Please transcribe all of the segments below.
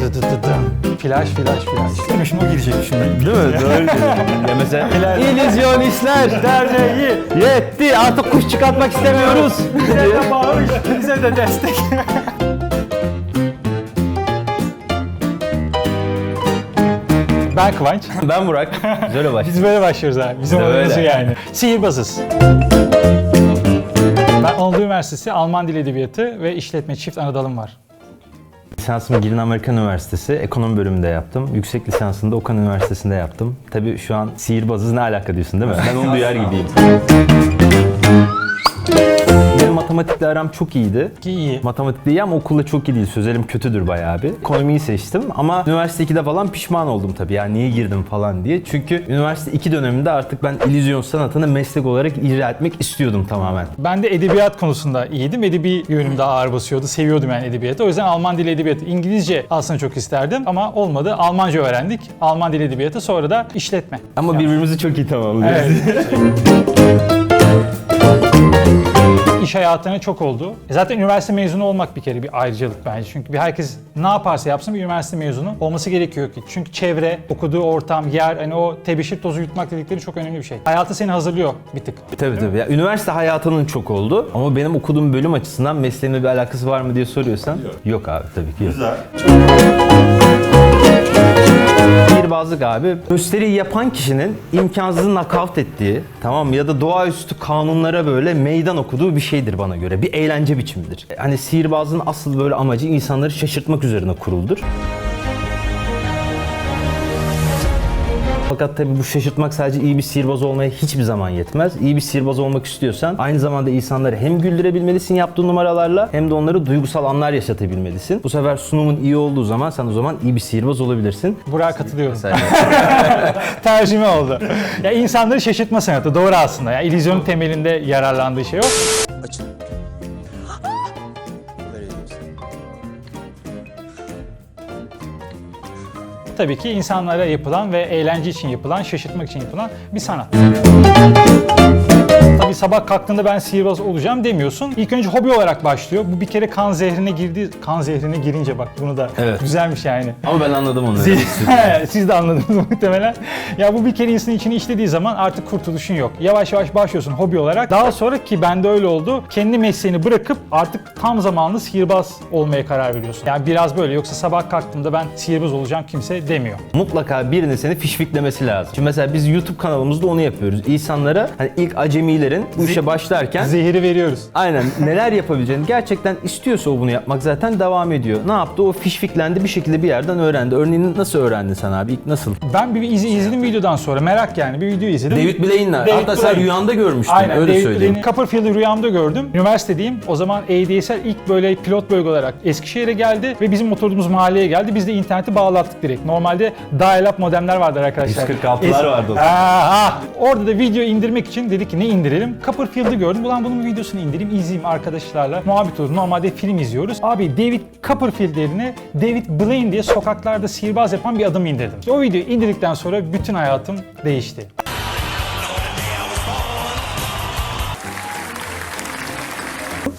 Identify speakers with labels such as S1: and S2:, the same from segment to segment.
S1: Dı dı dı dı. Flash flash flash.
S2: Hoşuma girecek şimdi.
S3: Değil mi? Doğru Ya mesela
S1: İllüzyonistler Derneği yetti artık kuş çıkartmak istemiyoruz.
S2: Bize de bağış, bize de destek.
S1: Ben Kıvanç.
S3: ben Burak. Güzel baş.
S1: Biz böyle başlıyoruz abi. Bizim
S3: de böyle.
S1: yani. Sihirbazız. Ben Anadolu Üniversitesi Alman Dil Edebiyatı ve İşletme çift ana dalım var.
S3: Lisansımı Girin Amerikan Üniversitesi ekonomi bölümünde yaptım. Yüksek lisansını da Okan Üniversitesi'nde yaptım. Tabii şu an sihirbazız ne alaka diyorsun değil mi? Ben onu duyar gibiyim. Matematikle aram çok iyiydi.
S1: Ki iyi.
S3: Matematikte iyi ama okulda çok iyi değil. Sözelim kötüdür bayağı bir. Ekonomiyi seçtim ama üniversite 2'de falan pişman oldum tabii. Ya niye girdim falan diye. Çünkü üniversite 2 döneminde artık ben illüzyon sanatını meslek olarak icra etmek istiyordum tamamen.
S1: Ben de edebiyat konusunda iyiydim. Edebi yönüm daha ağır basıyordu. Seviyordum yani edebiyatı. O yüzden Alman dili edebiyatı, İngilizce aslında çok isterdim ama olmadı. Almanca öğrendik. Alman dili edebiyatı sonra da işletme.
S3: Ama birbirimizi çok iyi tamamlıyoruz.
S1: Evet. İş hayatına çok oldu. E Zaten üniversite mezunu olmak bir kere bir ayrıcalık bence. Çünkü bir herkes ne yaparsa yapsın bir üniversite mezunu olması gerekiyor ki. Çünkü çevre, okuduğu ortam, yer, hani o tebeşir tozu yutmak dedikleri çok önemli bir şey. Hayatı seni hazırlıyor bir tık.
S3: Tabii tabii. Ya, üniversite hayatının çok oldu ama benim okuduğum bölüm açısından mesleğimle bir alakası var mı diye soruyorsan yok, abi tabii ki yok.
S2: Güzel.
S3: Sihirbazlık abi gösteriyi yapan kişinin imkansızı nakavt ettiği tamam ya da doğaüstü kanunlara böyle meydan okuduğu bir şeydir bana göre. Bir eğlence biçimidir. Hani sihirbazlığın asıl böyle amacı insanları şaşırtmak üzerine kuruldur. Fakat tabii bu şaşırtmak sadece iyi bir sihirbaz olmaya hiçbir zaman yetmez. İyi bir sihirbaz olmak istiyorsan aynı zamanda insanları hem güldürebilmelisin yaptığın numaralarla hem de onları duygusal anlar yaşatabilmelisin. Bu sefer sunumun iyi olduğu zaman sen o zaman iyi bir sihirbaz olabilirsin.
S1: Buraya katılıyorum. Tercüme oldu. ya insanları şaşırtma sanatı doğru aslında. Ya illüzyonun temelinde yararlandığı şey o. Tabii ki insanlara yapılan ve eğlence için yapılan, şaşırtmak için yapılan bir sanat. Tabii sabah kalktığında ben sihirbaz olacağım demiyorsun. İlk önce hobi olarak başlıyor. Bu bir kere kan zehrine girdi. Kan zehrine girince bak bunu da
S3: Evet.
S1: güzelmiş yani.
S3: ama ben anladım onu.
S1: Siz de anladınız muhtemelen. Ya bu bir kere insanın içine işlediği zaman artık kurtuluşun yok. Yavaş yavaş başlıyorsun hobi olarak. Daha sonra ki bende öyle oldu. Kendi mesleğini bırakıp artık tam zamanlı sihirbaz olmaya karar veriyorsun. Yani biraz böyle yoksa sabah kalktığımda ben sihirbaz olacağım kimse demiyor.
S3: Mutlaka birinin seni fişfiklemesi lazım. Şimdi mesela biz YouTube kanalımızda onu yapıyoruz. İnsanlara hani ilk acemilerin bu işe başlarken
S1: Zehiri veriyoruz.
S3: Aynen neler yapabileceğini gerçekten istiyorsa o bunu yapmak zaten devam ediyor. Ne yaptı? O fişfiklendi bir şekilde bir yerden öğrendi. Örneğin nasıl öğrendin sen abi? İlk nasıl?
S1: Ben bir iz, izledim videodan sonra merak yani bir video izledim.
S3: David Blaine'le.
S1: David
S3: Hatta sen
S1: Blaine.
S3: rüyanda görmüştün.
S1: Aynen.
S3: öyle
S1: David
S3: söyleyeyim.
S1: Blaine'i Copperfield'ı rüyamda gördüm. Üniversitedeyim. O zaman ADSL ilk böyle pilot bölge olarak Eskişehir'e geldi ve bizim oturduğumuz mahalleye geldi. Biz de interneti bağlattık direkt. Normalde dial-up modemler vardır arkadaşlar.
S3: 146'lar vardı o zaman.
S1: Aa, ah. Orada da video indirmek için dedik ki ne indirelim? Copperfield'ı gördüm. Ulan bunun videosunu indireyim, izleyeyim arkadaşlarla. Muhabbet olur. Normalde film izliyoruz. Abi David Copperfield yerine David Blaine diye sokaklarda sihirbaz yapan bir adam indirdim. İşte o videoyu indirdikten sonra bütün hayatım değişti.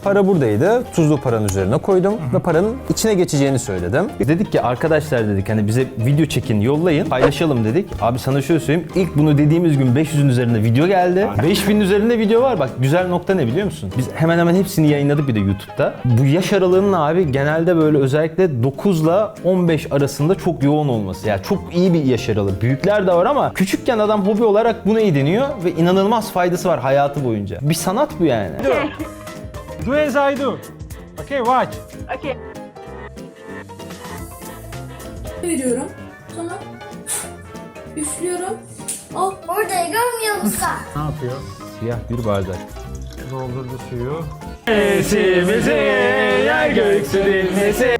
S4: Para buradaydı. Tuzlu paranın üzerine koydum ve paranın içine geçeceğini söyledim.
S3: Dedik ki arkadaşlar dedik hani bize video çekin yollayın paylaşalım dedik. Abi sana şöyle söyleyeyim ilk bunu dediğimiz gün 500'ün üzerinde video geldi. 5000'in üzerinde video var bak güzel nokta ne biliyor musun? Biz hemen hemen hepsini yayınladık bir de YouTube'da. Bu yaş aralığının abi genelde böyle özellikle 9 ile 15 arasında çok yoğun olması. Yani çok iyi bir yaş aralığı. Büyükler de var ama küçükken adam hobi olarak bunu ediniyor ve inanılmaz faydası var hayatı boyunca. Bir sanat bu yani.
S1: Do as I do. Okay, watch.
S5: Okay.
S6: veriyorum. Sonra üflüyorum.
S5: Oh orada görmüyor musun?
S1: Ne yapıyor?
S3: Siyah bir bardak.
S1: Doldurdu suyu. Sesimizi yer göksü dinlese.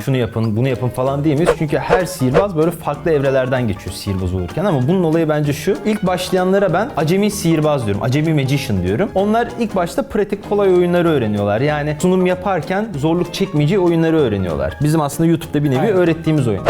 S3: Şunu yapın, bunu yapın falan diyemeyiz. Çünkü her sihirbaz böyle farklı evrelerden geçiyor sihirbaz olurken ama bunun olayı bence şu. İlk başlayanlara ben acemi sihirbaz diyorum. Acemi magician diyorum. Onlar ilk başta pratik kolay oyunları öğreniyorlar. Yani sunum yaparken zorluk çekmeyeceği oyunları öğreniyorlar. Bizim aslında YouTube'da bir nevi
S1: Aynen.
S3: öğrettiğimiz oyun.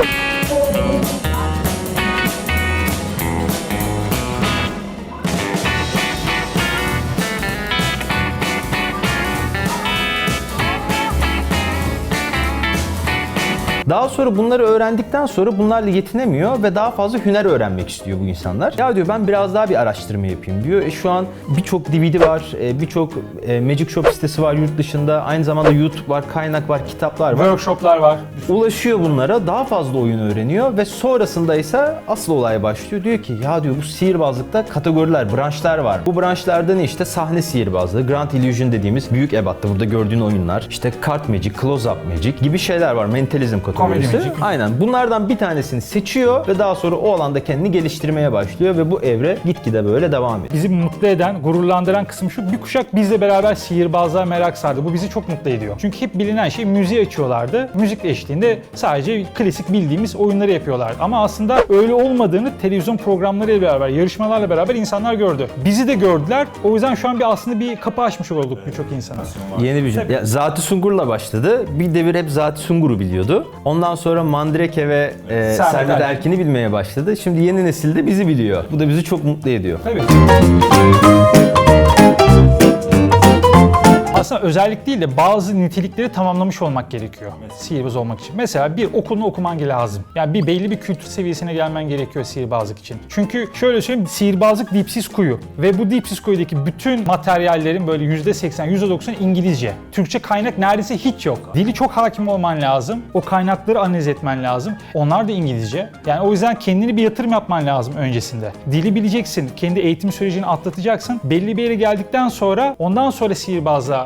S3: Sonra bunları öğrendikten sonra bunlarla yetinemiyor ve daha fazla hüner öğrenmek istiyor bu insanlar. Ya diyor ben biraz daha bir araştırma yapayım diyor. E, şu an birçok DVD var, e, birçok e, Magic Shop sitesi var yurt dışında. Aynı zamanda YouTube var, kaynak var, kitaplar var.
S1: Workshoplar var.
S3: Ulaşıyor bunlara, daha fazla oyun öğreniyor ve sonrasında ise asıl olay başlıyor. Diyor ki ya diyor bu sihirbazlıkta kategoriler, branşlar var. Bu branşlarda ne işte sahne sihirbazlığı, Grand Illusion dediğimiz büyük ebatta burada gördüğün oyunlar, işte Card Magic, Close Up Magic gibi şeyler var. Mentalizm kategorisi.
S1: Comedy Magic.
S3: Aynen. Bunlardan bir tanesini seçiyor ve daha sonra o alanda kendini geliştirmeye başlıyor ve bu evre gitgide böyle devam ediyor.
S1: Bizi mutlu eden, gururlandıran kısmı şu. Bir kuşak bizle beraber sihirbazlığa merak sardı. Bu bizi çok mutlu ediyor. Çünkü hep bilinen şey müziği açıyorlardı. Müzik eşliğinde sadece klasik bildiğimiz oyunları yapıyorlar. Ama aslında öyle olmadığını televizyon programlarıyla beraber, yarışmalarla beraber insanlar gördü. Bizi de gördüler. O yüzden şu an bir aslında bir kapı açmış olduk birçok insana.
S3: Yeni bir ya, Zati Sungur'la başladı. Bir devir hep Zati Sungur'u biliyordu. Ondan sonra Mandrake ve e,
S1: Erkin.
S3: Erkin'i bilmeye başladı. Şimdi yeni nesil de bizi biliyor. Bu da bizi çok mutlu ediyor.
S1: Tabii. Aslında özellik değil de bazı nitelikleri tamamlamış olmak gerekiyor sihirbaz olmak için. Mesela bir okulunu okuman lazım. Yani bir belli bir kültür seviyesine gelmen gerekiyor sihirbazlık için. Çünkü şöyle söyleyeyim sihirbazlık dipsiz kuyu ve bu dipsiz kuyudaki bütün materyallerin böyle %80, %90 İngilizce. Türkçe kaynak neredeyse hiç yok. Dili çok hakim olman lazım. O kaynakları analiz etmen lazım. Onlar da İngilizce. Yani o yüzden kendini bir yatırım yapman lazım öncesinde. Dili bileceksin. Kendi eğitim sürecini atlatacaksın. Belli bir yere geldikten sonra ondan sonra sihirbazlığa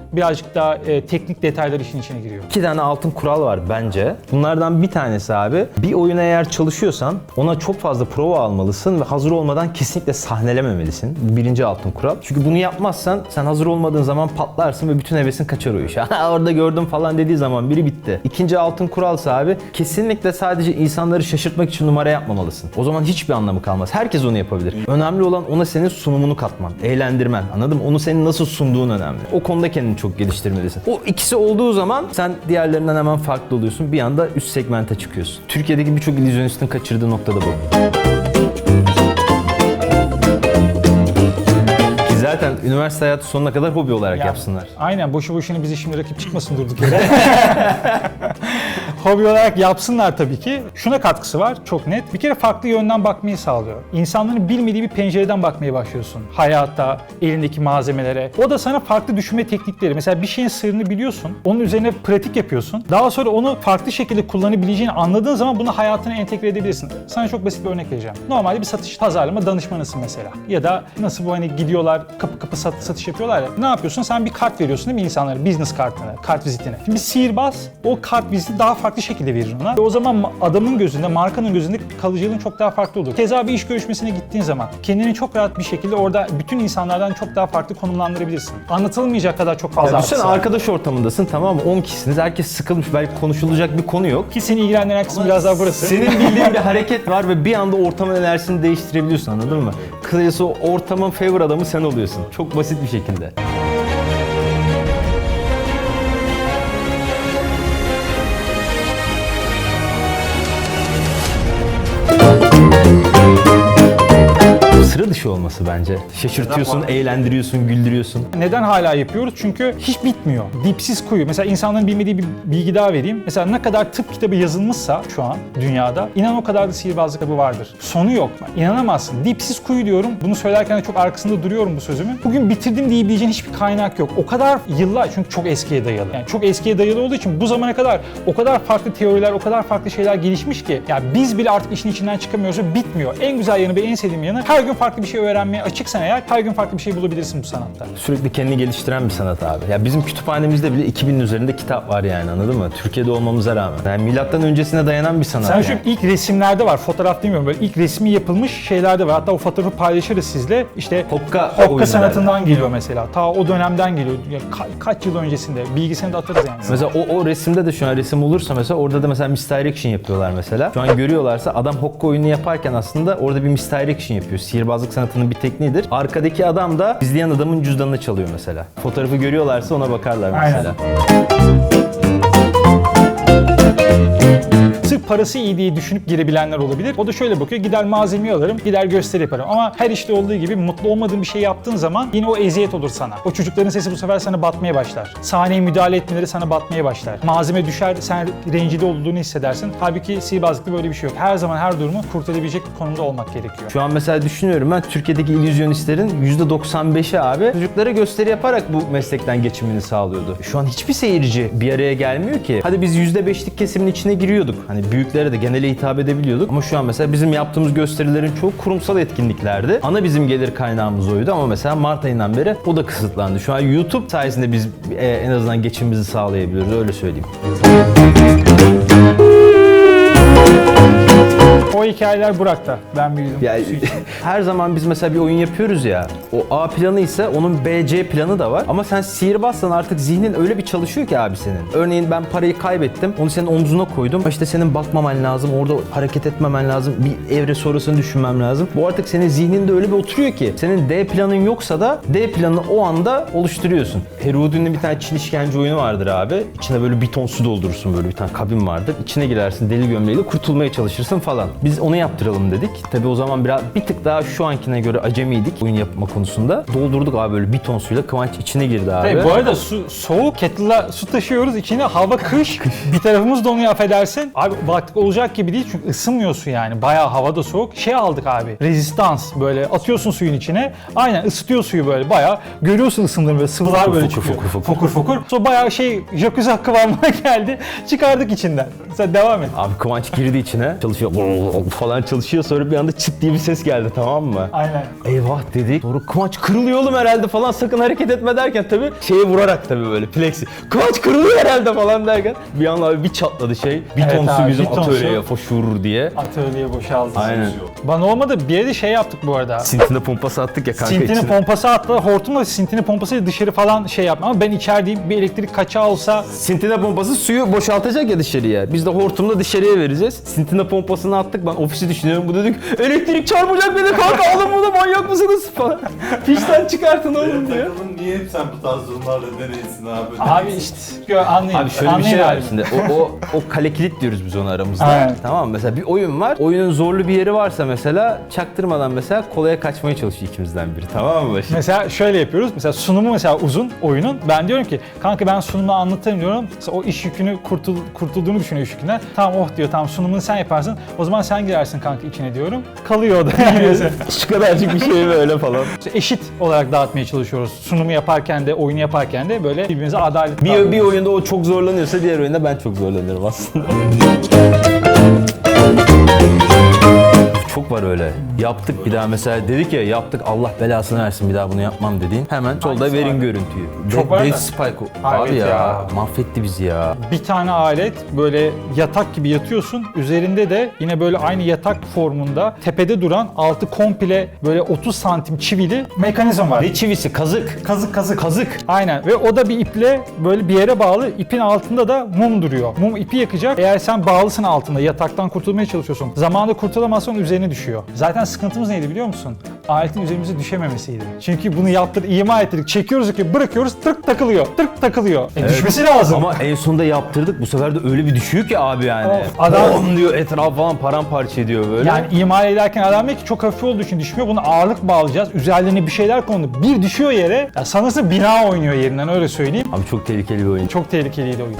S1: birazcık daha e, teknik detaylar işin içine giriyor.
S3: İki tane altın kural var bence. Bunlardan bir tanesi abi. Bir oyuna eğer çalışıyorsan ona çok fazla prova almalısın ve hazır olmadan kesinlikle sahnelememelisin. Bu birinci altın kural. Çünkü bunu yapmazsan sen hazır olmadığın zaman patlarsın ve bütün hevesin kaçar o iş. "Ha, Orada gördüm falan dediği zaman biri bitti. İkinci altın kuralsa abi kesinlikle sadece insanları şaşırtmak için numara yapmamalısın. O zaman hiçbir anlamı kalmaz. Herkes onu yapabilir. Önemli olan ona senin sunumunu katman, eğlendirmen. Anladın mı? Onu senin nasıl sunduğun önemli. O konuda kendini çok geliştirmelisin. O ikisi olduğu zaman sen diğerlerinden hemen farklı oluyorsun. Bir anda üst segmente çıkıyorsun. Türkiye'deki birçok illüzyonistin kaçırdığı nokta da bu. Ki zaten üniversite hayatı sonuna kadar hobi olarak
S1: Ya,
S3: yapsınlar.
S1: Aynen boşu boşuna bizi şimdi rakip çıkmasın durduk yere. Hobi olarak yapsınlar tabii ki. Şuna katkısı var çok net. Bir kere farklı yönden bakmayı sağlıyor. İnsanların bilmediği bir pencereden bakmaya başlıyorsun. Hayata, elindeki malzemelere. O da sana farklı düşünme teknikleri. Mesela bir şeyin sırrını biliyorsun. Onun üzerine pratik yapıyorsun. Daha sonra onu farklı şekilde kullanabileceğini anladığın zaman bunu hayatına entegre edebilirsin. Sana çok basit bir örnek vereceğim. Normalde bir satış pazarlama danışmanısın mesela. Ya da nasıl bu hani gidiyorlar kapı kapı sat, satış yapıyorlar ya. Ne yapıyorsun? Sen bir kart veriyorsun değil mi insanlara? Business kartını, kart vizitini. Şimdi bir sihirbaz o kart viziti daha farklı şekilde verir ona. Ve o zaman ma- adamın gözünde, markanın gözünde kalıcılığın çok daha farklı olur. Keza bir iş görüşmesine gittiğin zaman kendini çok rahat bir şekilde orada bütün insanlardan çok daha farklı konumlandırabilirsin. Anlatılmayacak kadar çok fazla
S3: Ya
S1: var.
S3: arkadaş ortamındasın tamam mı? 10 kişisiniz. Herkes sıkılmış. Belki konuşulacak bir konu yok.
S1: Ki seni ilgilendiren kısım biraz daha burası.
S3: Senin bildiğin bir hareket var ve bir anda ortamın enerjisini değiştirebiliyorsun anladın mı? Kısacası o ortamın favor adamı sen oluyorsun. Çok basit bir şekilde. Sıra dışı olması bence. Şaşırtıyorsun, eğlendiriyorsun, güldürüyorsun.
S1: Neden hala yapıyoruz? Çünkü hiç bitmiyor. Dipsiz kuyu. Mesela insanların bilmediği bir bilgi daha vereyim. Mesela ne kadar tıp kitabı yazılmışsa şu an dünyada inan o kadar da sihirbazlık kitabı vardır. Sonu yok. İnanamazsın. Dipsiz kuyu diyorum. Bunu söylerken de çok arkasında duruyorum bu sözümün. Bugün bitirdim diyebileceğin hiçbir kaynak yok. O kadar yıllar çünkü çok eskiye dayalı. Yani çok eskiye dayalı olduğu için bu zamana kadar o kadar farklı teoriler, o kadar farklı şeyler gelişmiş ki ya biz bile artık işin içinden çıkamıyoruz bitmiyor. En güzel yanı ve en sevdiğim yanı her gün farklı bir şey öğrenmeye açıksan eğer her gün farklı bir şey bulabilirsin bu sanatta.
S3: Sürekli kendini geliştiren bir sanat abi. Ya bizim kütüphanemizde bile 2000'in üzerinde kitap var yani anladın mı? Türkiye'de olmamıza rağmen. Yani milattan öncesine dayanan bir sanat.
S1: Sen
S3: yani.
S1: şu ilk resimlerde var, fotoğraf demiyorum böyle ilk resmi yapılmış şeylerde var. Hatta o fotoğrafı paylaşırız sizle. İşte
S3: Hokka
S1: Hokka sanatından geliyor mesela. Ta o dönemden geliyor. Ya ka- kaç yıl öncesinde. Bilgisini de atarız yani.
S3: Mesela o, o resimde de şu an resim olursa mesela orada da mesela misdirection yapıyorlar mesela. Şu an görüyorlarsa adam hokka oyunu yaparken aslında orada bir misdirection yapıyor. Sihirbazlık sanatının bir tekniğidir. Arkadaki adam da izleyen adamın cüzdanını çalıyor mesela. Fotoğrafı görüyorlarsa ona bakarlar
S1: Aynen. Sırf parası iyi diye düşünüp girebilenler olabilir. O da şöyle bakıyor. Gider malzemeyi alırım, gider gösteri yaparım. Ama her işte olduğu gibi mutlu olmadığın bir şey yaptığın zaman yine o eziyet olur sana. O çocukların sesi bu sefer sana batmaya başlar. Sahneye müdahale etmeleri sana batmaya başlar. Malzeme düşer, sen rencide olduğunu hissedersin. Halbuki sihirbazlıkta böyle bir şey yok. Her zaman her durumu kurtarabilecek konumda olmak gerekiyor.
S3: Şu an mesela düşünüyorum ben Türkiye'deki illüzyonistlerin %95'i abi çocuklara gösteri yaparak bu meslekten geçimini sağlıyordu. Şu an hiçbir seyirci bir araya gelmiyor ki. Hadi biz %5'lik kesimin içine giriyorduk. Hani büyüklere de genele hitap edebiliyorduk. Ama şu an mesela bizim yaptığımız gösterilerin çoğu kurumsal etkinliklerdi. Ana bizim gelir kaynağımız oydu ama mesela Mart ayından beri o da kısıtlandı. Şu an YouTube sayesinde biz e, en azından geçimimizi sağlayabiliyoruz öyle söyleyeyim.
S1: Hikayeler Burak'ta. Ben büyüdüm.
S3: Ya her zaman biz mesela bir oyun yapıyoruz ya. O A planı ise onun B, C planı da var. Ama sen sihirbazsan artık zihnin öyle bir çalışıyor ki abi senin. Örneğin ben parayı kaybettim. Onu senin omzuna koydum. İşte senin bakmaman lazım. Orada hareket etmemen lazım. Bir evre sonrasını düşünmem lazım. Bu artık senin zihninde öyle bir oturuyor ki. Senin D planın yoksa da D planını o anda oluşturuyorsun. Herodin'in bir tane Çin işkence oyunu vardır abi. İçine böyle bir ton su doldurursun böyle bir tane kabin vardır. İçine girersin deli gömleğiyle kurtulmaya çalışırsın falan. Biz onu yaptıralım dedik. Tabi o zaman biraz bir tık daha şu ankine göre acemiydik oyun yapma konusunda. Doldurduk abi böyle bir ton suyla Kıvanç içine girdi abi.
S1: Hey, bu arada su, soğuk kettle'la su taşıyoruz. İçine hava kış. bir tarafımız donuyor affedersin. Abi baktık olacak gibi değil çünkü ısınmıyor su yani. Bayağı havada soğuk. Şey aldık abi. Rezistans böyle atıyorsun suyun içine. Aynen ısıtıyor suyu böyle bayağı. Görüyorsun ısındığını böyle sıvılar böyle
S3: fokur,
S1: çıkıyor.
S3: fokur, fokur.
S1: fokur fokur. Sonra bayağı şey jacuzzi kıvamına geldi. Çıkardık içinden. Sen devam et.
S3: Abi Kıvanç girdi içine çalışıyor falan çalışıyor sonra bir anda çıt diye bir ses geldi tamam mı?
S1: Aynen.
S3: Eyvah dedik. Sonra Kıvanç kırılıyor oğlum herhalde falan sakın hareket etme derken tabii şeye vurarak tabii böyle plexi. Kıvanç kırılıyor herhalde falan derken bir anda abi bir çatladı şey. Bir
S1: Evet
S3: ton su
S1: abi,
S3: bizim
S1: bir ton su.
S3: atölyeye foşur diye.
S1: Atölye boşaldı.
S3: Aynen.
S1: Bana olmadı bir yerde şey yaptık bu arada.
S3: Sintine pompası attık ya kanka
S1: Sintini
S3: içine.
S1: pompası attı, hortumla sintini pompası dışarı falan şey yapma ama ben içerideyim bir elektrik kaçağı olsa
S3: Sintine pompası suyu boşaltacak ya dışarıya. Biz de hortumla dışarıya vereceğiz. Sintine pompasını attık. Ben ofisi düşünüyorum. Bu dedik elektrik çarpacak beni kanka alın bunu manyak mısınız falan. Fişten çıkartın oğlum diyor.
S7: Niye hep sen bu tarz durumlarda deneysin abi?
S1: Abi işte gö- anlayın.
S3: Abi şöyle bir
S1: anlayın
S3: şey var
S1: abi.
S3: şimdi. O, o, o kale kilit diyoruz biz ona aramızda.
S1: Aynen.
S3: Tamam mı? Mesela bir oyun var. Oyunun zorlu bir yeri varsa mesela çaktırmadan mesela kolaya kaçmaya çalışıyor ikimizden biri. Tamam mı? Şimdi
S1: Mesela şöyle yapıyoruz. Mesela sunumu mesela uzun oyunun. Ben diyorum ki kanka ben sunumu anlatayım diyorum. Mesela o iş yükünü kurtul, kurtulduğunu düşünüyor iş yükünden. Tamam oh diyor tamam sunumunu sen yaparsın. O zaman sen girersin kanka içine diyorum. Kalıyor o da yani mesela.
S3: şu kadarcık bir şey böyle falan.
S1: İşte eşit olarak dağıtmaya çalışıyoruz. Sunumu yaparken de oyunu yaparken de böyle birbirimize adalet
S3: Bir, bir oyunda o çok zorlanıyorsa diğer oyunda ben çok zorlanırım aslında. Çok var öyle. Yaptık bir daha mesela dedik ya yaptık Allah belasını versin bir daha bunu yapmam dediğin. Hemen solda verin görüntüyü.
S1: Çok
S3: De-
S1: var da.
S3: Death Spike o- abi
S1: evet
S3: ya,
S1: ya.
S3: mahvetti bizi ya.
S1: bir tane alet böyle yatak gibi yatıyorsun. Üzerinde de yine böyle aynı yatak formunda tepede duran altı komple böyle 30 santim çivili mekanizma var.
S3: Ne çivisi? Kazık.
S1: Kazık kazık kazık. Aynen ve o da bir iple böyle bir yere bağlı. İpin altında da mum duruyor. Mum ipi yakacak. Eğer sen bağlısın altında yataktan kurtulmaya çalışıyorsun. Zamanında kurtulamazsan üzerine düşüyor. Zaten sıkıntımız neydi biliyor musun? Aletin üzerimize düşememesiydi. Çünkü bunu yaptır, ima ettirdik. Çekiyoruz ki bırakıyoruz tırk takılıyor. Tırk takılıyor. E, düşmesi lazım.
S3: Ama en sonunda yaptırdık. Bu sefer de öyle bir düşüyor ki abi yani.
S1: Of, adam-
S3: Bom diyor etraf falan paramparça ediyor böyle.
S1: Yani imal ederken adam diyor ki çok hafif olduğu için düşmüyor. Bunu ağırlık bağlayacağız. Üzerlerine bir şeyler kondu. Bir düşüyor yere. Ya sanırsın bina oynuyor yerinden öyle söyleyeyim.
S3: Abi çok tehlikeli bir oyun.
S1: Çok tehlikeliydi oyun.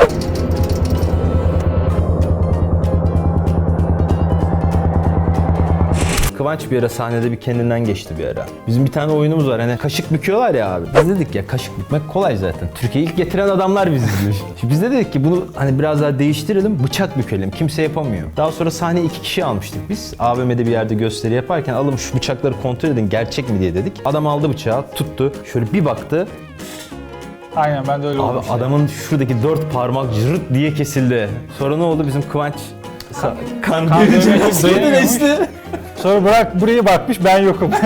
S3: Kıvanç bir ara sahnede bir kendinden geçti bir ara. Bizim bir tane oyunumuz var hani kaşık büküyorlar ya abi. Biz dedik ya kaşık bükmek kolay zaten. Türkiye'yi ilk getiren adamlar biziz. Şimdi biz de dedik ki bunu hani biraz daha değiştirelim bıçak bükelim. Kimse yapamıyor. Daha sonra sahneye iki kişi almıştık biz. AVM'de bir yerde gösteri yaparken alın şu bıçakları kontrol edin gerçek mi diye dedik. Adam aldı bıçağı tuttu. Şöyle bir baktı.
S1: Aynen ben de öyle
S3: Abi
S1: olmuş.
S3: adamın şuradaki dört parmak cırt diye kesildi. Sonra ne oldu bizim Kıvanç? Kan, kan,
S1: kan
S3: görünce
S1: görünce
S3: nasıl
S1: dayanamamış.
S3: geçti?
S1: Sonra bırak buraya bakmış ben yokum.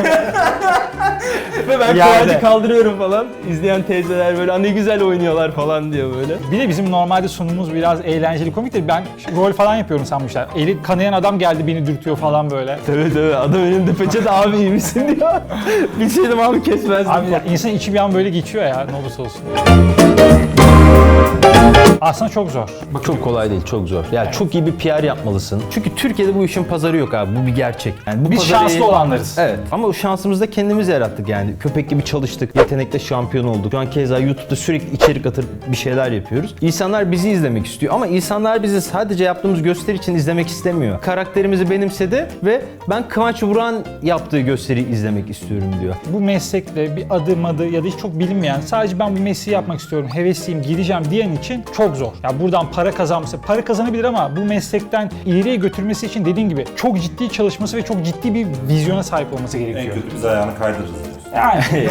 S3: Ve ben
S1: Yerde.
S3: Kaldırıyorum falan. İzleyen teyzeler böyle "Aa, ne güzel oynuyorlar falan diyor böyle.
S1: bir de bizim normalde sunumumuz biraz eğlenceli komik de ben rol falan yapıyorum sanmışlar. Eli kanayan adam geldi beni dürtüyor falan böyle.
S3: Tabii tabii adam önünde peçete abi iyi misin diyor. Bilseydim abi kesmezdim.
S1: Abi ya, insan içi bir an böyle geçiyor ya ne olursa olsun. Aslında çok zor.
S3: Çok kolay değil, çok zor. Yani çok iyi bir PR yapmalısın. Çünkü Türkiye'de bu işin pazarı yok abi. Bu bir gerçek. Yani bu
S1: Biz
S3: pazarı-
S1: şanslı olanlarız.
S3: Evet. Ama o şansımızı da kendimiz yarattık yani. Köpek gibi çalıştık. Yetenekte şampiyon olduk. Şu an keza YouTube'da sürekli içerik atıp bir şeyler yapıyoruz. İnsanlar bizi izlemek istiyor ama insanlar bizi sadece yaptığımız gösteri için izlemek istemiyor. Karakterimizi benimsedi ve ben Kıvanç Vuran yaptığı gösteriyi izlemek istiyorum diyor.
S1: Bu meslekle bir adım adı ya da hiç çok bilinmeyen sadece ben bu mesleği yapmak istiyorum, hevesliyim, gideceğim diyen için çok zor. Ya buradan para kazanması, para kazanabilir ama bu meslekten ileriye götürmesi için dediğin gibi çok ciddi çalışması ve çok ciddi bir vizyona sahip olması
S7: En
S1: gerekiyor.
S7: kötü biz ayağını kaydırırız.
S1: Yani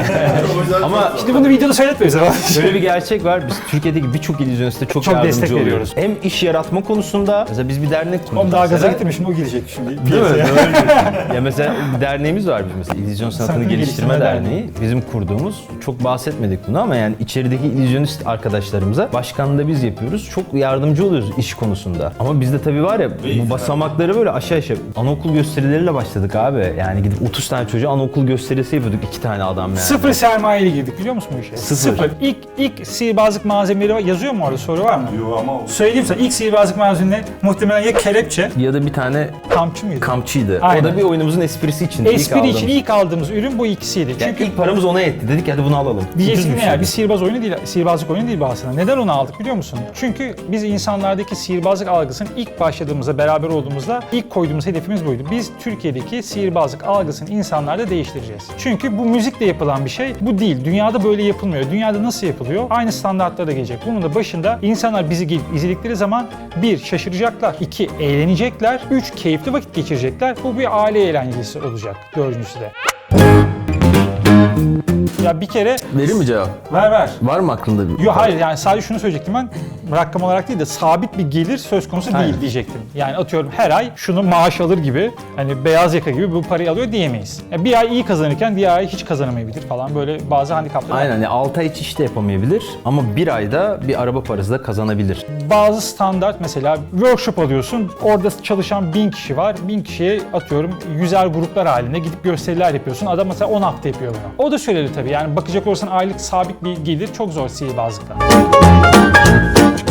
S3: Ama
S1: işte bunu videoda söyletmiyoruz ama.
S3: Şöyle bir gerçek var. Biz Türkiye'deki birçok illüzyoniste çok,
S1: Çok
S3: yardımcı
S1: destek
S3: oluyoruz.
S1: veriyoruz.
S3: Hem iş yaratma konusunda mesela biz bir dernek kurduk.
S1: Oğlum daha gaza
S3: mesela.
S1: getirmiş şimdi o gelecek şimdi.
S3: Değil mi?
S1: piyasaya.
S3: Ya mesela bir derneğimiz var bizim mesela İllüzyon Sanatını
S1: Sanatını
S3: Geliştirme,
S1: Geliştirme
S3: Derneği. Bizim kurduğumuz. Çok bahsetmedik bunu ama yani içerideki illüzyonist arkadaşlarımıza başkanlığı da biz yapıyoruz. Çok yardımcı oluyoruz iş konusunda. Ama bizde tabii var ya bu basamakları böyle aşağı aşağı anaokul gösterileriyle başladık abi. Yani gidip 30 tane çocuğa anaokul gösterisi yapıyorduk iki tane adam yani.
S1: Sıfır sermayeli girdik biliyor musun bu işe?
S3: Sıfır.
S1: İlk, ilk sihirbazlık malzemeleri var. Yazıyor mu orada soru var mı?
S7: Yo ama o
S1: Söyleyeyim sana ilk sihirbazlık malzemeleri muhtemelen ya kelepçe,
S3: Ya da bir tane
S1: kamçı mıydı?
S3: kampçıydı. O
S1: Aynen.
S3: da bir oyunumuzun esprisi için.
S1: Espri için ilk aldığımız ürün bu ikisiydi.
S3: Yani
S1: Çünkü
S3: ilk paramız ona yetti. Dedik hadi bunu alalım.
S1: Diyeceksin
S3: Ucuz bir
S1: ne ya
S3: şeydi.
S1: bir sihirbaz oyunu değil, sihirbazlık oyunu değil bu aslında. Neden onu aldık biliyor musun? Çünkü biz insanlardaki sihirbazlık algısını ilk başladığımızda, beraber olduğumuzda ilk koyduğumuz hedefimiz buydu. Biz Türkiye'deki sihirbazlık algısını insanlarda değiştireceğiz. Çünkü bu müzikle yapılan bir şey, bu değil. Dünyada böyle yapılmıyor. Dünyada nasıl yapılıyor? Aynı standartlara gelecek. Bunun da başında insanlar bizi gelip izledikleri zaman bir şaşıracaklar, iki eğlenecekler, üç keyifli vakit geçirecekler. Bu bir aile eğlencesi olacak dördüncüsü de. Ya bir kere
S3: Verir mi cevap?
S1: ver ver.
S3: Var mı aklında bir?
S1: Yok hayır yani sadece şunu söyleyecektim ben rakam olarak değil de sabit bir gelir söz konusu değil
S3: Aynen.
S1: diyecektim. Yani atıyorum her ay şunu maaş alır gibi hani beyaz yaka gibi bu parayı alıyor diyemeyiz. Yani bir ay iyi kazanırken diğer ay hiç kazanamayabilir falan böyle bazı handikaplar.
S3: Aynen yani 6 ay hiç iş de yapamayabilir ama bir ayda bir araba parası da kazanabilir.
S1: Bazı standart mesela workshop alıyorsun orada çalışan bin kişi var. Bin kişiye atıyorum yüzer gruplar halinde gidip gösteriler yapıyorsun. Adam mesela 10 hafta yapıyor bunu. O da söyledi tabii yani bakacak olursan aylık sabit bir gelir çok zor sihirbazlıkta.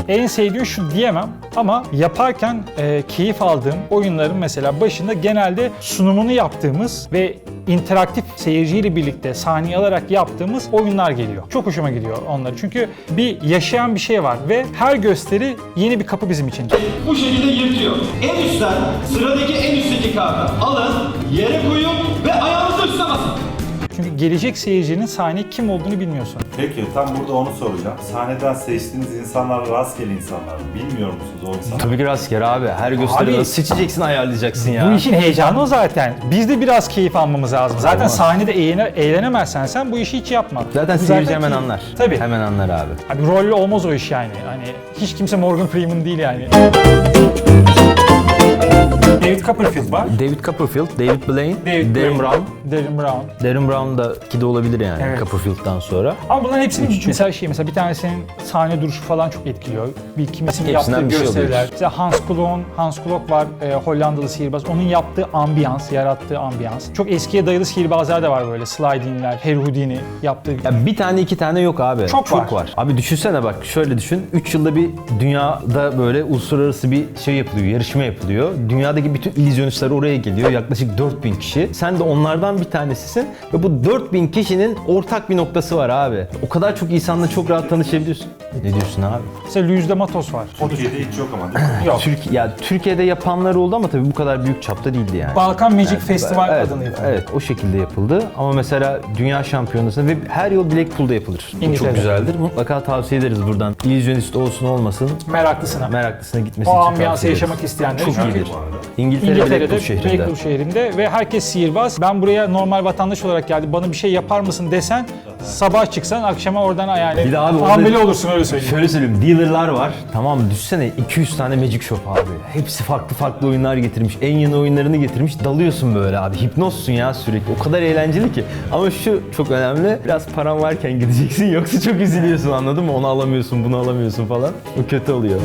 S1: En sevdiğim şu diyemem ama yaparken e, keyif aldığım oyunların mesela başında genelde sunumunu yaptığımız ve interaktif seyirciyle birlikte sahneye alarak yaptığımız oyunlar geliyor. Çok hoşuma gidiyor onlar. Çünkü bir yaşayan bir şey var ve her gösteri yeni bir kapı bizim için.
S8: bu şekilde yırtıyor. En üstten sıradaki en üstteki kartı alın, yere koyun ve ayağınızı üstüne basın.
S1: Çünkü gelecek seyircinin sahneye kim olduğunu bilmiyorsun.
S7: Peki tam burada onu soracağım. Sahneden seçtiğiniz insanlar rastgele insanlar mı? Bilmiyor musunuz o insanları?
S3: Tabii ki rastgele abi. Her gösteride
S1: Abi-
S3: seçeceksin ayarlayacaksın ya.
S1: Bu işin heyecanı o zaten. Biz de biraz keyif almamız lazım. Zaten sahnede eğlene, eğlenemezsen sen bu işi hiç yapma.
S3: Zaten
S1: Bu
S3: seyirci hemen
S1: keyif.
S3: anlar.
S1: Tabii.
S3: Hemen anlar abi.
S1: Abi rolle olmaz o iş yani. Hani hiç kimse Morgan Freeman değil yani. David Copperfield var.
S3: David Copperfield, David Blaine,
S1: David
S3: Darren. Brown.
S1: Darren Brown.
S3: Darren Brown da ki de olabilir yani
S1: Evet.
S3: Copperfield'dan sonra.
S1: Ama bunların hepsinin mesela şey mesela bir tanesinin sahne duruşu falan çok etkiliyor. Bir kimisinin
S3: Hepsinden
S1: yaptığı
S3: bir şey
S1: gösteriler.
S3: alıyoruz.
S1: mesela Hans Klok, Hans Klok var e, Hollandalı sihirbaz. Onun yaptığı ambiyans, yarattığı ambiyans. Çok eskiye dayalı sihirbazlar da var böyle. Sliding'ler, Harry Houdini yaptığı.
S3: Ya bir tane iki tane yok abi.
S1: Çok var.
S3: Abi düşünsene bak şöyle düşün. 3 yılda bir dünyada böyle uluslararası bir şey yapılıyor, yarışma yapılıyor. Dünyadaki bütün illüzyonistler oraya geliyor. Yaklaşık 4000 kişi. Sen de onlardan bir tanesisin ve bu 4000 kişinin ortak bir noktası var abi. O kadar çok insanla çok rahat tanışabiliyorsun. Ne diyorsun abi?
S1: Mesela Luis de Matos var.
S7: Türkiye'de hiç yok ama değil mi?
S1: yok.
S3: Türkiye ya Türkiye'de yapanlar oldu ama tabii bu kadar büyük çapta değildi yani.
S1: Balkan Magic Festival
S3: evet,
S1: adını
S3: Evet o şekilde yapıldı ama mesela dünya şampiyonası ve her yıl Blackpool'da yapılır. Bu çok güzeldir. Mutlaka tavsiye ederiz buradan. İllüzyonist olsun olmasın
S1: Meraklısına.
S3: meraklısına gitmesi
S1: O
S3: için
S1: ambiyansı
S3: tavsiye ederiz.
S1: yaşamak isteyenler.
S3: Çok
S1: Çünkü
S3: iyidir. İngiltere
S1: İngiltere'de
S3: Blackpool şehrinde.
S1: Blackpool şehrinde ve herkes sihirbaz. Ben buraya normal vatandaş olarak geldim. Bana bir şey yapar mısın desen sabah çıksan akşama oradan yani
S3: Bir de abi orada-
S1: hamile olursun öyle söyleyeyim.
S3: Şöyle söyleyeyim, dealerlar var. Tamam? Düşsene 200 tane Magic Shop abi. Hepsi farklı farklı oyunlar getirmiş. En yeni oyunlarını getirmiş. Dalıyorsun böyle abi. Hipnozsun ya sürekli. O kadar eğlenceli ki. Ama şu çok önemli. Biraz paran varken gideceksin. Yoksa çok üzülüyorsun anladın mı? Onu alamıyorsun, bunu alamıyorsun falan. O kötü oluyor.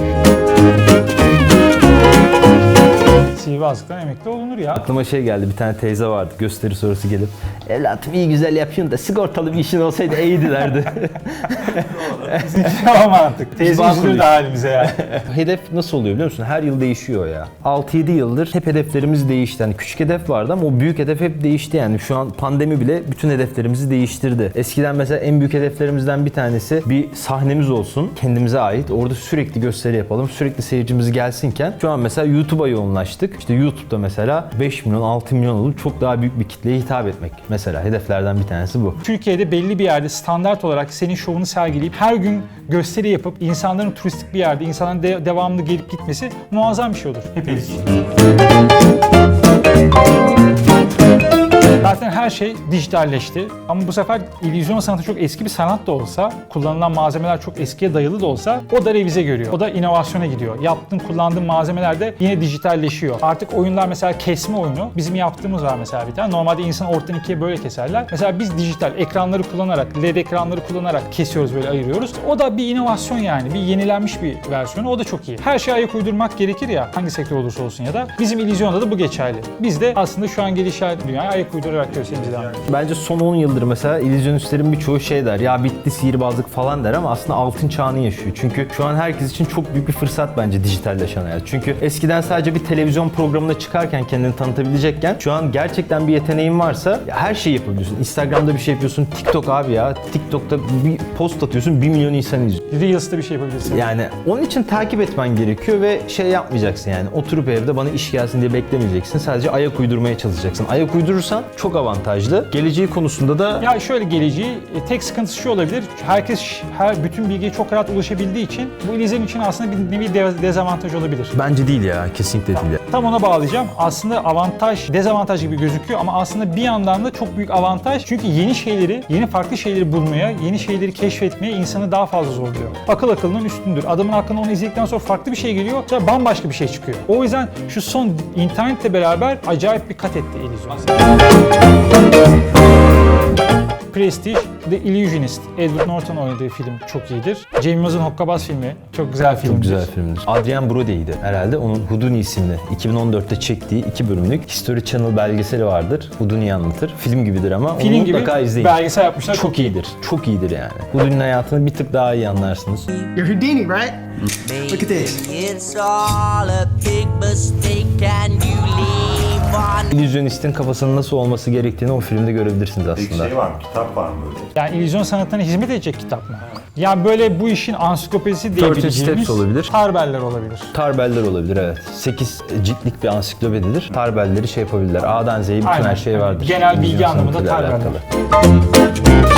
S1: Sihirbazlıktan emekli olunur ya.
S3: Aklıma şey geldi. Bir tane teyze vardı. Gösteri sonrası gelip evlatım iyi güzel yapıyorsun da sigortalı bir işin olsaydı iyiydi derdi.
S1: Bizim için daha mantık. Teyze
S3: Bağ
S1: üzülür de
S3: kuruyoruz.
S1: halimize ya.
S3: Hedef nasıl oluyor biliyor musun? Her yıl değişiyor ya. 6-7 yıldır hep hedeflerimiz değişti. Yani küçük hedef vardı ama o büyük hedef hep değişti yani. Şu an pandemi bile bütün hedeflerimizi değiştirdi. Eskiden mesela en büyük hedeflerimizden bir tanesi bir sahnemiz olsun. Kendimize ait. Orada sürekli gösteri yapalım. Sürekli seyircimiz gelsinken şu an mesela YouTube'a yoğunlaştık. İşte YouTube'da mesela 5 milyon, 6 milyon olup çok daha büyük bir kitleye hitap etmek. Mesela hedeflerden bir tanesi bu.
S1: Türkiye'de belli bir yerde standart olarak senin şovunu sergileyip her gün gösteri yapıp insanların turistik bir yerde insanların de- devamlı gelip gitmesi muazzam bir şey olur hepimiz için. Zaten her şey dijitalleşti. Ama bu sefer illüzyon sanatı çok eski bir sanat da olsa, kullanılan malzemeler çok eskiye dayalı da olsa o da revize görüyor. O da inovasyona gidiyor. Yaptığın, kullandığın malzemeler de yine dijitalleşiyor. Artık oyunlar mesela kesme oyunu. Bizim yaptığımız var mesela bir tane. Normalde insan ortadan ikiye böyle keserler. Mesela biz dijital ekranları kullanarak, led ekranları kullanarak kesiyoruz böyle ayırıyoruz. O da bir inovasyon yani. Bir yenilenmiş bir versiyonu. O da çok iyi. Her şeye ayak uydurmak gerekir ya. Hangi sektör olursa olsun ya da. Bizim illüzyonda da bu geçerli. Biz de aslında şu an gelişen dünyaya ayak uydurarak devam ediyoruz.
S3: Bence son 10 yıldır mesela illüzyonistlerin birçoğu şey der. Ya bitti sihirbazlık falan der ama aslında altın çağını yaşıyor. Çünkü şu an herkes için çok büyük bir fırsat bence dijitalleşen hayat. Çünkü eskiden sadece bir televizyon programına çıkarken kendini tanıtabilecekken şu an gerçekten bir yeteneğin varsa her şeyi yapabiliyorsun. Instagram'da bir şey yapıyorsun. TikTok abi ya. TikTok'ta bir post atıyorsun 1 milyon insan izliyor.
S1: Reels'te bir şey yapabilirsin.
S3: Yani onun için takip etmen gerekiyor ve şey yapmayacaksın yani oturup evde bana iş gelsin diye beklemeyeceksin. Sadece ayak uydurmaya çalışacaksın. Ayak uydurursan çok avantajlı. Geleceği konusunda da
S1: Ya şöyle geleceği, e, tek sıkıntısı şu olabilir. Herkes her bütün bilgiye çok rahat ulaşabildiği için bu illüzyon için aslında bir nevi de- dezavantaj olabilir.
S3: bence değil ya. Kesinlikle değil ya.
S1: Tam ona bağlayacağım. Aslında avantaj, dezavantaj gibi gözüküyor ama aslında bir yandan da çok büyük avantaj. Çünkü yeni şeyleri, yeni farklı şeyleri bulmaya, yeni şeyleri keşfetmeye insanı daha fazla zorluyor. Akıl akılının üstündür. Adamın aklına onu izledikten sonra farklı bir şey geliyor. Sonra bambaşka bir şey çıkıyor. O yüzden şu son internetle beraber acayip bir kat etti illüzyon. Prestige, The Illusionist. Edward Norton oynadığı film çok iyidir. Jamie Miller'ın Hokkabaz filmi çok güzel filmdir.
S3: Çok güzel filmdir. Adrian Brody'ydi herhalde. Onun Houdini isimli 2014'te çektiği iki bölümlük History Channel belgeseli vardır. Houdini'yi anlatır. Film gibidir ama onu
S1: Film gibi
S3: mutlaka izleyin.
S1: belgesel yapmışlar.
S3: çok iyidir. Çok iyidir yani. Houdini'nin hayatını bir tık daha iyi anlarsınız.
S9: You're Houdini, right? Look at this.
S10: It's all a big mistake and you leave
S3: İllüzyonistin kafasının nasıl olması gerektiğini o filmde görebilirsiniz
S7: Peki
S3: aslında.
S7: şey var mı? Kitap var mı böyle?
S1: Yani illüzyon sanatına hizmet edecek kitap mı? Yani böyle bu işin ansiklopedisi diyebileceğimiz
S3: Steps olabilir.
S1: Tarbeller olabilir.
S3: Tarbeller olabilir evet. 8 ciltlik bir ansiklopedidir. Tarbelleri şey yapabilirler. A'dan Z'ye bütün
S1: Aynen.
S3: her şey vardır.
S1: Genel bilgi
S3: İllüzyon
S1: anlamında
S3: sanatıyla
S1: tarbeller.
S3: alakalı.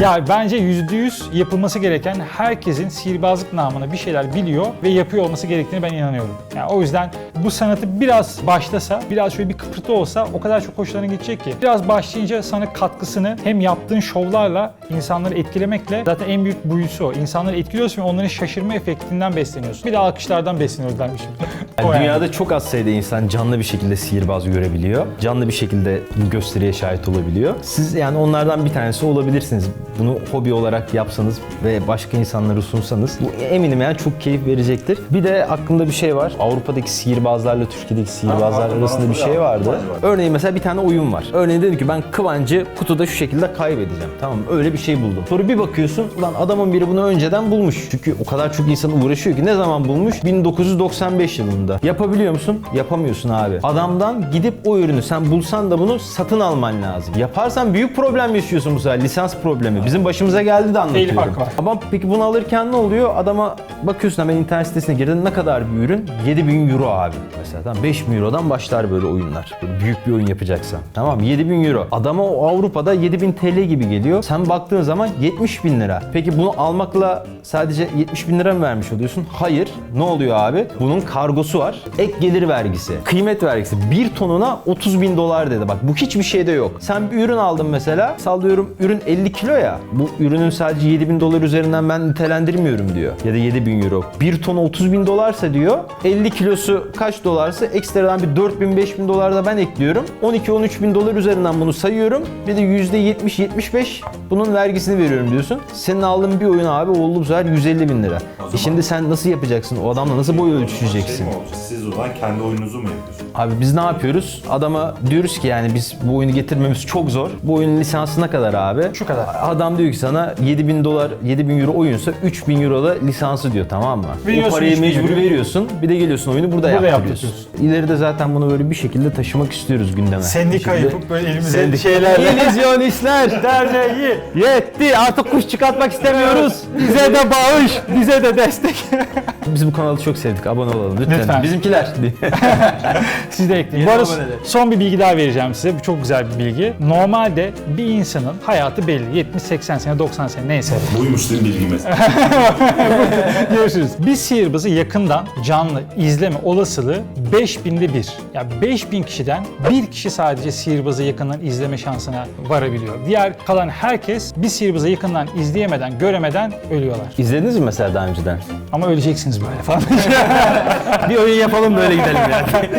S1: Ya bence yüzde yüz yapılması gereken herkesin sihirbazlık namına bir şeyler biliyor ve yapıyor olması gerektiğini ben inanıyorum. Yani o yüzden bu sanatı biraz başlasa, biraz şöyle bir kıpırtı olsa o kadar çok hoşlarına gidecek ki. Biraz başlayınca sana katkısını hem yaptığın şovlarla insanları etkilemekle zaten en büyük buyusu o. İnsanları etkiliyorsun ve onların şaşırma efektinden besleniyorsun. Bir de alkışlardan besleniyoruz dermişim.
S3: Yani
S1: yani.
S3: dünyada çok az sayıda insan canlı bir şekilde sihirbaz görebiliyor. Canlı bir şekilde bu gösteriye şahit olabiliyor. Siz yani onlardan bir tanesi olabilirsiniz. Bunu hobi olarak yapsanız ve başka insanlara sunsanız bu eminim yani çok keyif verecektir. Bir de aklımda bir şey var. Avrupa'daki sihirbazlarla Türkiye'deki sihirbazlar arasında bir şey vardı. Örneğin mesela bir tane oyun var. Örneğin dedim ki ben Kıvancı kutuda şu şekilde kaybedeceğim. Tamam? Öyle bir şey buldum. Sonra bir bakıyorsun lan adamın biri bunu önceden bulmuş. Çünkü o kadar çok insan uğraşıyor ki ne zaman bulmuş? 1995 yılında. Yapabiliyor musun? Yapamıyorsun abi. Adamdan gidip o ürünü sen bulsan da bunu satın alman lazım. Yaparsan büyük problem yaşıyorsun bu sefer. Lisans problemi. Bizim başımıza geldi de anlatıyorum.
S1: var.
S3: Ama peki bunu alırken ne oluyor? Adama bakıyorsun hemen internet sitesine girdin ne kadar bir ürün? 7000 euro abi. Mesela tamam 5000 eurodan başlar böyle oyunlar. Böyle büyük bir oyun yapacaksan. Tamam 7000 euro. Adama o Avrupa'da 7000 TL gibi geliyor. Sen baktığın zaman 70 bin lira. Peki bunu almakla sadece 70 bin lira mı vermiş oluyorsun? Hayır. Ne oluyor abi? Bunun kargosu var. Ek gelir vergisi. Kıymet vergisi. Bir tonuna 30 bin dolar dedi. Bak bu hiçbir şeyde yok. Sen bir ürün aldın mesela. Sallıyorum ürün 50 kilo ya. Bu ürünün sadece 7 bin dolar üzerinden ben nitelendirmiyorum diyor. Ya da 7 bin euro. Bir tonu 30 bin dolarsa diyor. 50 kilosu kaç dolarsa ekstradan bir 4 bin 5 bin dolar da ben ekliyorum. 12-13 bin dolar üzerinden bunu sayıyorum. Bir de %70-75 bunun vergisini veriyorum diyorsun. Senin aldığın bir oyun abi oldu bu sefer 150 bin lira. E şimdi sen nasıl yapacaksın? O adamla nasıl boy ölçüşeceksin?
S7: Şey mi olacak? Siz o zaman kendi oyununuzu mu yapıyorsunuz?
S3: Abi biz ne yapıyoruz? Adama diyoruz ki yani biz bu oyunu getirmemiz çok zor. Bu oyunun lisansı ne kadar abi?
S1: Şu kadar.
S3: Adam diyor ki sana 7000 dolar, 7000 euro oyunsa 3000 euro da lisansı diyor tamam mı?
S1: Veriyorsun
S3: o parayı
S1: 3000
S3: mecbur veriyorsun. Bir de geliyorsun oyunu burada,
S1: Burada
S3: yaptırıyorsun.
S1: yaptırıyorsun.
S3: İleride zaten bunu böyle bir şekilde taşımak istiyoruz gündeme.
S1: Sendika yapıp böyle elimize
S3: Sendika-
S1: şeylerle.
S3: İllüzyonistler
S1: Derneği.
S3: yetti artık kuş çıkartmak istemiyoruz.
S1: Bize de bağış, bize de destek.
S3: Biz bu kanalı çok sevdik. Abone olalım lütfen.
S1: Lütfen.
S3: Bizimkiler.
S1: Siz de ekleyin.
S3: Yeni
S1: Bu arada
S3: aboneler.
S1: son bir bilgi daha vereceğim size. Bu çok güzel bir bilgi. Normalde bir insanın hayatı belli. 70, 80 sene, 90 sene neyse.
S7: Buymuş değil mi bilgimiz?
S1: Görüşürüz. Bir sihirbazı yakından canlı izleme olasılığı 5000'de bir. Yani 5000 kişiden bir kişi sadece sihirbazı yakından izleme şansına varabiliyor. Diğer kalan herkes bir sihirbazı yakından izleyemeden, göremeden ölüyorlar.
S3: İzlediniz mi mesela daha önceden?
S1: Ama öleceksiniz böyle falan.
S3: bir oyun yapalım böyle gidelim yani.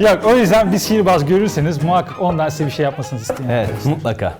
S1: Yok o yüzden bir sihirbaz görürseniz muhakkak ondan size bir şey yapmasını isteyin.
S3: evet mutlaka.